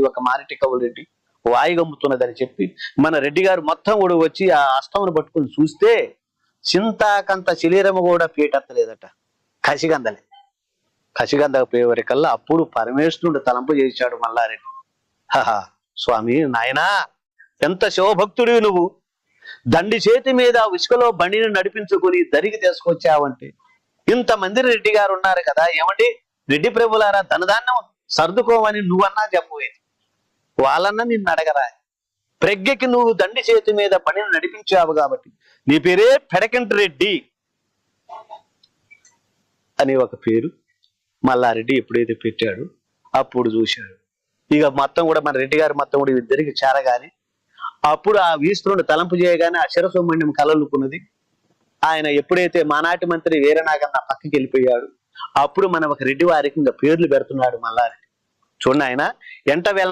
ఒక మారిటి కవులు రెడ్డి వాయుగమ్ముతున్నదని చెప్పి మన రెడ్డి గారు మొత్తం కూడా వచ్చి ఆ అష్టమును పట్టుకుని చూస్తే చింతాకంత శరీరము కూడా పీటెత్తలేదట. కసిగందలే. కసిగంద పోయేవరికల్లా అప్పుడు పరమేశ్వరుడు తలంపు చేశాడు మల్లారెడ్డి. హహా స్వామి నాయనా ఎంత శివభక్తుడివి నువ్వు. దండి చేతి మీద ఉసుకలో బండిని నడిపించుకుని దరికి తీసుకొచ్చావంటే. ఇంతమంది రెడ్డి గారు ఉన్నారు కదా ఏమండి? రెడ్డి ప్రభులారా ధనధాన్యం సర్దుకోమని నువ్వన్నా చెప్పేది వాళ్ళన్నా నిన్ను అడగరా. ప్రజ్ఞకి నువ్వు దండి చేతి మీద పనిని నడిపించావు కాబట్టి. నీ పేరే పెడకంటి రెడ్డి అని ఒక పేరు మల్లారెడ్డి ఎప్పుడైతే పెట్టాడు అప్పుడు చూశాడు. ఇక మొత్తం కూడా మన రెడ్డి గారు మొత్తం కూడా ఇద్దరికి చేరగానే అప్పుడు ఆ వీస్తుని తలంపు చేయగానే ఆ శిరసుమణ్యం కలలుకున్నది. ఆయన ఎప్పుడైతే మానాటి మంత్రి వీరనాగన్న పక్కకి వెళ్ళిపోయాడు అప్పుడు మనం ఒక రెడ్డి వారికి ఇంకా పేర్లు పెడుతున్నాడు మల్లారెడ్డి. చూడండి ఆయన ఎంట వెళ్ళ